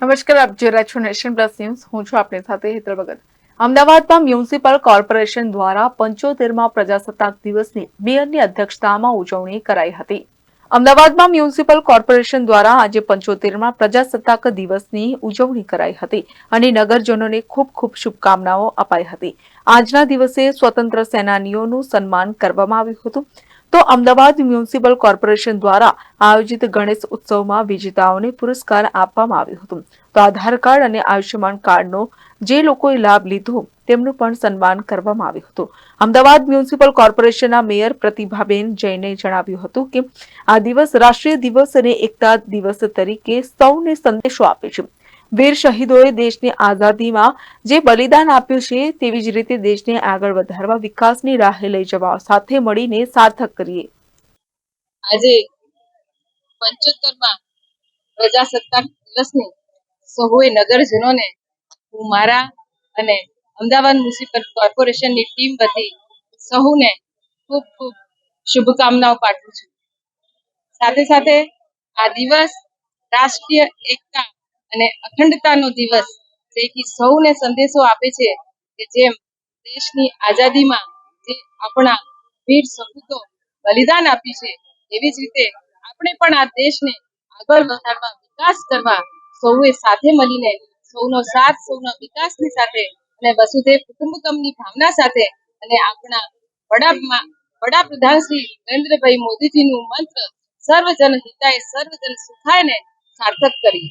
નમસ્કાર, આપ જોઈ રહ્યા છો નેશન પ્લસ ન્યૂઝ. હું છું આપની સાથે હેતર ભગત. અમદાવાદમાં મ્યુનિસિપલ કોર્પોરેશન દ્વારા પંચોતેરમાં પ્રજાસત્તાક દિવસની મેયરની અધ્યક્ષતામાં ઉજવણી કરાઈ હતી. અમદાવાદમાં મ્યુનિસિપલ કોર્પોરેશન દ્વારા આજે પંચોતેરમાં પ્રજાસત્તાક દિવસની ઉજવણી કરાઈ હતી અને નગરજનોને ખૂબ ખૂબ શુભકામનાઓ અપાઈ હતી. આજના દિવસે સ્વતંત્ર સેનાનીઓનું સન્માન કરવામાં આવ્યું હતું. તો અમદાવાદ મ્યુનિસિપલ કોર્પોરેશન દ્વારા આયોજિત ગણેશ ઉત્સવમાં વિજેતાઓને પુરસ્કાર આપવામાં આવ્યો હતો. તો આધાર કાર્ડ અને આયુષ્યમાન કાર્ડનો જે લોકોએ લાભ લીધો, તેમનું પણ સન્માન કરવામાં આવ્યું હતું. અમદાવાદ મ્યુનિસિપલ કોર્પોરેશનના મેયર પ્રતિભાબેન જૈને જણાવ્યું હતું કે, આ દિવસ રાષ્ટ્રીય દિવસ અને એકતા દિવસ તરીકે સૌને સંદેશો આપે છે. વીર શહીદોએ દેશની આઝાદીમાં જે બલિદાન આપ્યું છે તેવી જ રીતે દેશને આગળ વધારવા વિકાસની રાહે લઈ જવા સાથે મળીને સાર્થક કરીએ. આજે પંચોતેરમાં પ્રજાસત્તાક દિવસની સૌએ નગરજનોને હું મારા અને અમદાવાદ મ્યુનિસિપલ કોર્પોરેશનની ટીમ વતી સહુને ખૂબ ખૂબ શુભકામનાઓ પાઠવું છું. સાથે સાથે આ દિવસ રાષ્ટ્રીય એકતા અને અખંડતાનો દિવસ જે સૌને સંદેશો આપે છે કે જેમ દેશની આઝાદીમાં જે આપણા વીર સપૂતો બલિદાન આપ્યું છે, એવી જ રીતે આપણે પણ આ દેશને આગળ વધારવા, વિકાસ કરવા સૌએ સાથે મળીને સૌનો સાથ, સૌના વિકાસની સાથે અને વસુધૈવ કુટુંબકમની ભાવના સાથે અને આપણા વડા વડાપ્રધાન શ્રી નરેન્દ્રભાઈ મોદીજીનું મંત્ર સર્વજન હિતાય સર્વજન સુખાયને સાર્થક કરી